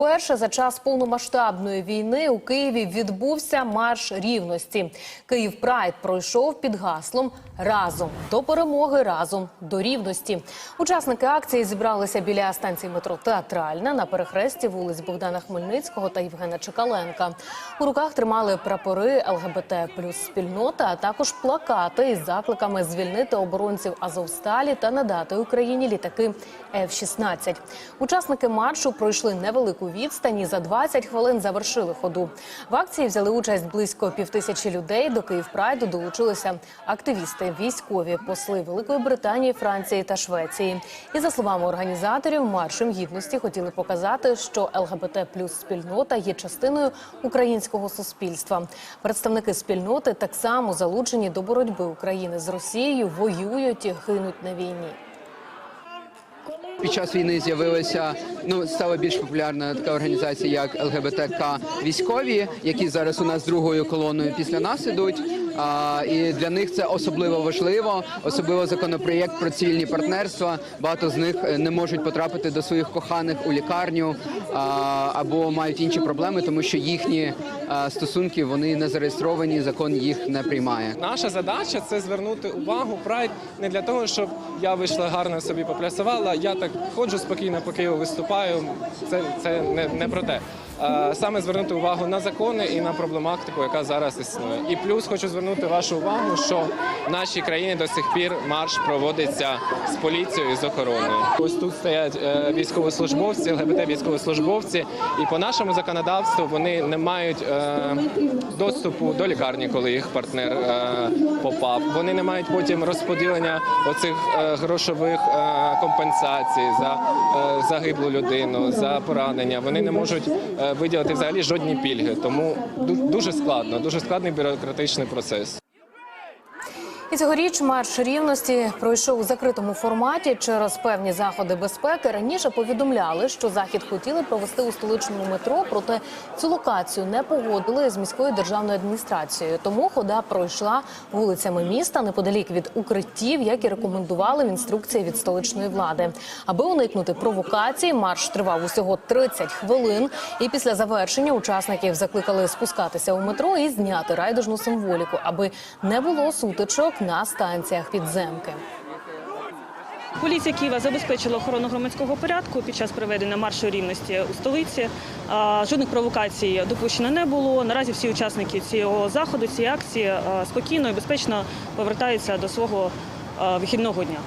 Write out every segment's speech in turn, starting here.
Перше за час повномасштабної війни у Києві відбувся марш рівності. Київ Прайд пройшов під гаслом разом до перемоги, разом до рівності. Учасники акції зібралися біля станції метро Театральна на перехресті вулиць Богдана Хмельницького та Євгена Чекаленка. У руках тримали прапори ЛГБТ плюс спільнота, а також плакати із закликами звільнити оборонців Азовсталі та надати Україні літаки F-16. Учасники маршу пройшли невелику відстань і за 20 хвилин завершили ходу. В акції взяли участь близько півтисячі людей. До Київпрайду долучилися активісти, військові, посли Великої Британії, Франції та Швеції. І за словами організаторів, маршем гідності хотіли показати, що ЛГБТ плюс спільнота є частиною українського суспільства. Представники спільноти так само залучені до боротьби України з Росією, воюють і гинуть на війні. Під час війни з'явилася ну стала більш популярна така організація, як ЛГБТК військові, які зараз у нас другою колоною після нас ідуть. А, і для них це особливо важливо, особливо законопроєкт про цивільні партнерства. Багато з них е, не можуть потрапити до своїх коханих у лікарню а, або мають інші проблеми, тому що їхні а, стосунки вони не зареєстровані. Закон їх не приймає. Наша задача це звернути увагу прайд не для того, щоб я вийшла гарно собі поплясувала. Я так ходжу спокійно по Києву виступаю. Це, це не, не про те. Саме звернути увагу на закони і на проблематику, яка зараз існує. І плюс хочу звернути вашу увагу, що в нашій країні до сих пір марш проводиться з поліцією і з охороною. Ось тут стоять е, військовослужбовці, ЛГБТ військовослужбовці, і по нашому законодавству вони не мають е, доступу до лікарні, коли їх партнер е, попав. Вони не мають потім розподілення оцих грошових компенсацій за загиблу людину, за поранення. Вони не можуть виділити взагалі жодні пільги. Тому дуже складно, дуже складний бюрократичний процес. І цьогоріч марш рівності пройшов у закритому форматі через певні заходи безпеки. Раніше повідомляли, що захід хотіли провести у столичному метро, проте цю локацію не погодили з міською державною адміністрацією. Тому хода пройшла вулицями міста неподалік від укриттів, як і рекомендували в інструкції від столичної влади. Аби уникнути провокацій, марш тривав усього 30 хвилин. І після завершення учасників закликали спускатися у метро і зняти райдужну символіку, аби не було сутичок на станціях підземки. Поліція Києва забезпечила охорону громадського порядку під час проведення маршу рівності у столиці. Жодних провокацій допущено не було. Наразі всі учасники цього заходу, цієї акції спокійно і безпечно повертаються до свого вихідного дня.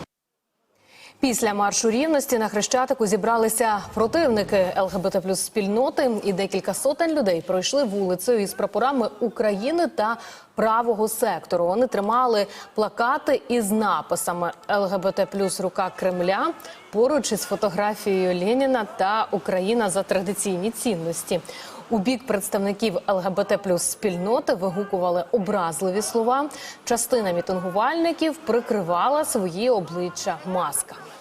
Після маршу рівності на хрещатику зібралися противники ЛГБТ плюс спільноти, і декілька сотень людей пройшли вулицею із прапорами України та правого сектору. Вони тримали плакати із написами ЛГБТ плюс рука Кремля поруч із фотографією Леніна та Україна за традиційні цінності. У бік представників ЛГБТ плюс спільноти вигукували образливі слова. Частина мітингувальників прикривала свої обличчя масками.